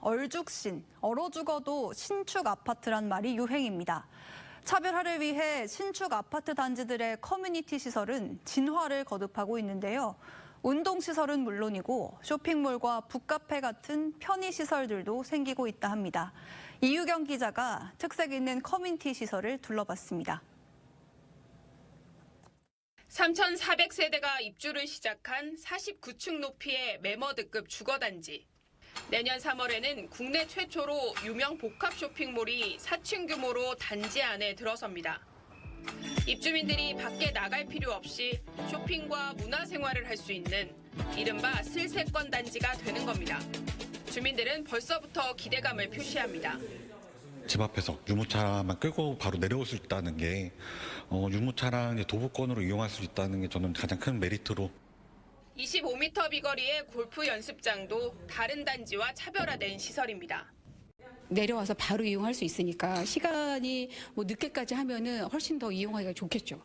얼죽신, 얼어 죽어도 신축 아파트란 말이 유행입니다. 차별화를 위해 신축 아파트 단지들의 커뮤니티 시설은 진화를 거듭하고 있는데요. 운동시설은 물론이고 쇼핑몰과 북카페 같은 편의시설들도 생기고 있다 합니다. 이유경 기자가 특색 있는 커뮤니티 시설을 둘러봤습니다. 3,400세대가 입주를 시작한 49층 높이의 매머드급 주거단지. 내년 3월에는 국내 최초로 유명 복합 쇼핑몰이 4층 규모로 단지 안에 들어섭니다. 입주민들이 밖에 나갈 필요 없이 쇼핑과 문화생활을 할 수 있는 이른바 슬세권 단지가 되는 겁니다. 주민들은 벌써부터 기대감을 표시합니다. 집 앞에서 유모차만 끌고 바로 내려올 수 있다는 게 어, 유모차랑 도보권으로 이용할 수 있다는 게 저는 가장 큰 메리트로 25m 비거리의 골프 연습장도 다른 단지와 차별화된 시설입니다. 내려와서 바로 이용할 수 있으니까 시간이 뭐 늦게까지 하면은 훨씬 더 이용하기가 좋겠죠.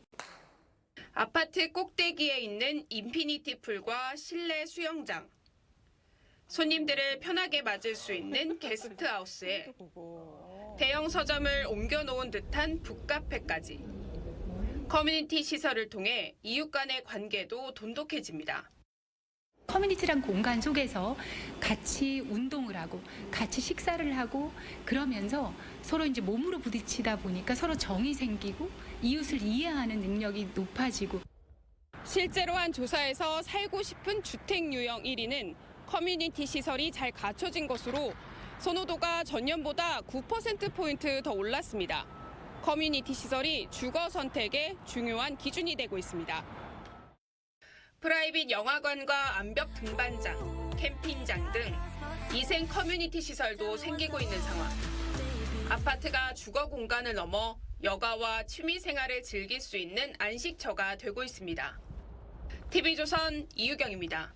아파트 꼭대기에 있는 인피니티 풀과 실내 수영장. 손님들을 편하게 맞을 수 있는 게스트하우스에 대형 서점을 옮겨놓은 듯한 북카페까지. 커뮤니티 시설을 통해 이웃 간의 관계도 돈독해집니다. 커뮤니티란 공간 속에서 같이 운동을 하고 같이 식사를 하고 그러면서 서로 이제 몸으로 부딪히다 보니까 서로 정이 생기고 이웃을 이해하는 능력이 높아지고 실제로 한 조사에서 살고 싶은 주택 유형 1위는 커뮤니티 시설이 잘 갖춰진 것으로 선호도가 전년보다 9%포인트 더 올랐습니다. 커뮤니티 시설이 주거 선택의 중요한 기준이 되고 있습니다. 프라이빗 영화관과 암벽 등반장, 캠핑장 등 이생 커뮤니티 시설도 생기고 있는 상황. 아파트가 주거 공간을 넘어 여가와 취미 생활을 즐길 수 있는 안식처가 되고 있습니다. TV조선 이유경입니다.